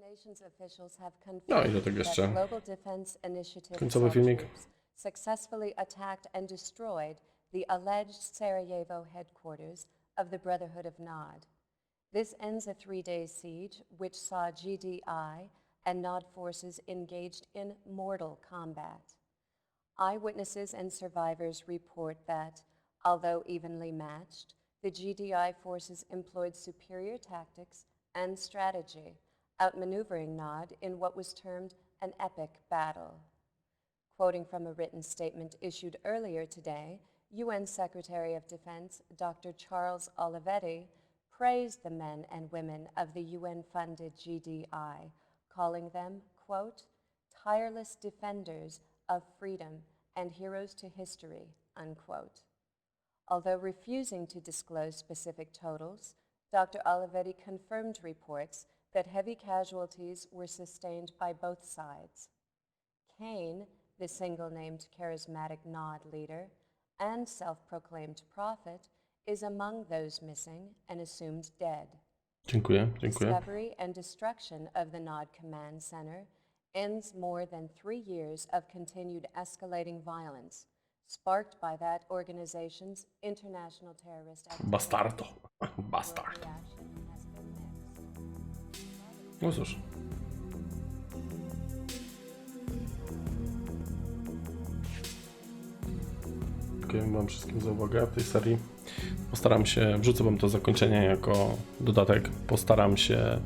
Nations officials have No i do confirmed tego that jeszcze Global Defense Initiative końcowy filmik. troops successfully attacked and destroyed the alleged Sarajevo headquarters of the Brotherhood of Nod. This ends a three-day siege which saw GDI and Nod forces engaged in mortal combat. Eyewitnesses and survivors report that, although evenly matched, the GDI forces employed superior tactics and strategy, outmaneuvering Nod in what was termed an epic battle. Quoting from a written statement issued earlier today, UN Secretary of Defense Dr. Charles Olivetti praised the men and women of the UN funded GDI, calling them, quote, tireless defenders of freedom and heroes to history, unquote. Although refusing to disclose specific totals, Dr. Olivetti confirmed reports that heavy casualties were sustained by both sides. Cain, the single named charismatic Nod leader and self proclaimed prophet, is among those missing and assumed dead. Dziękuję, dziękuję. Discovery and destruction of the Nod Command Center ends more than three years of continued escalating violence, sparked by that organization's international terrorist activity. Bastardo. World No cóż. Dziękuję Wam wszystkim za uwagę w tej serii. Postaram się, wrzucę Wam to zakończenie jako dodatek. Postaram się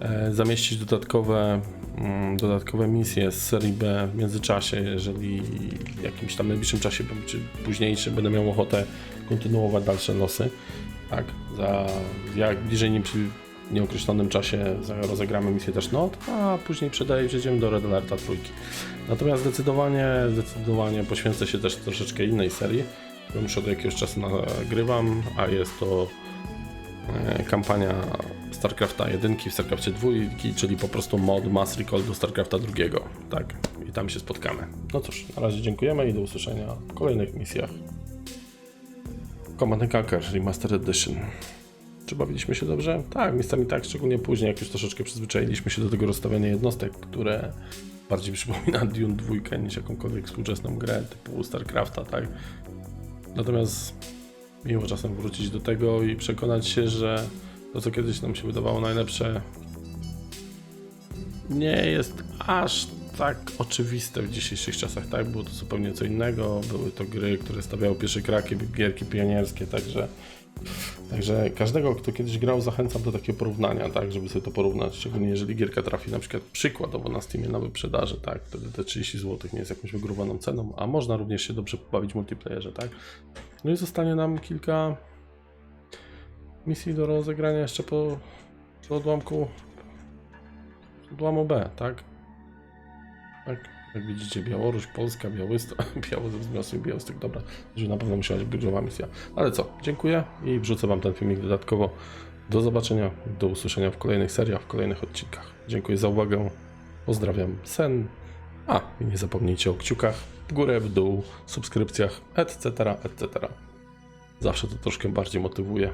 e, zamieścić dodatkowe, mm, dodatkowe misje z serii B w międzyczasie, jeżeli w jakimś tam najbliższym czasie, czy późniejszym będę miał ochotę kontynuować dalsze losy. Tak, za jak bliżej nim przy nieokreślonym czasie za- rozegramy misję też not, a później przejdziemy przejdziemy do Red Alerta trójki. Natomiast zdecydowanie, zdecydowanie poświęcę się też troszeczkę innej serii, którą już od jakiegoś czasu nagrywam, a jest to e, kampania StarCrafta 1 w StarCraftie 2, czyli po prostu mod Mass Recall do StarCrafta 2. Tak, i tam się spotkamy. No cóż, na razie dziękujemy i do usłyszenia w kolejnych misjach. Command and Conquer Remastered Edition. Czy bawiliśmy się dobrze? Tak, miejscami tak, szczególnie później, jak już troszeczkę przyzwyczailiśmy się do tego rozstawiania jednostek, które bardziej przypomina Dune 2 niż jakąkolwiek współczesną grę typu StarCrafta, tak? Natomiast miło czasem wrócić do tego i przekonać się, że to, co kiedyś nam się wydawało najlepsze, nie jest aż tak oczywiste w dzisiejszych czasach, tak? Było to zupełnie co innego, były to gry, które stawiały pierwsze kraki, gierki pionierskie, także Także każdego, kto kiedyś grał, zachęcam do takiego porównania, tak, żeby sobie to porównać, szczególnie jeżeli gierka trafi na przykład przykładowo na Steamie na wyprzedaży, tak, wtedy te 30 zł nie jest jakąś wygórowaną ceną, a można również się dobrze pobawić w multiplayerze, tak. No i zostanie nam kilka misji do rozegrania jeszcze po, po odłamku odłamu B, tak. Tak, jak widzicie, Białoruś, Polska, Białystok, Białystok, Białystok, dobra, że na pewno musiała być bridżowa misja. Ale co, dziękuję i wrzucę Wam ten filmik dodatkowo. Do zobaczenia, do usłyszenia w kolejnych seriach, w kolejnych odcinkach. Dziękuję za uwagę, pozdrawiam, sen. A, nie zapomnijcie o kciukach w górę, w dół, subskrypcjach, etc., etc. Zawsze to troszkę bardziej motywuje.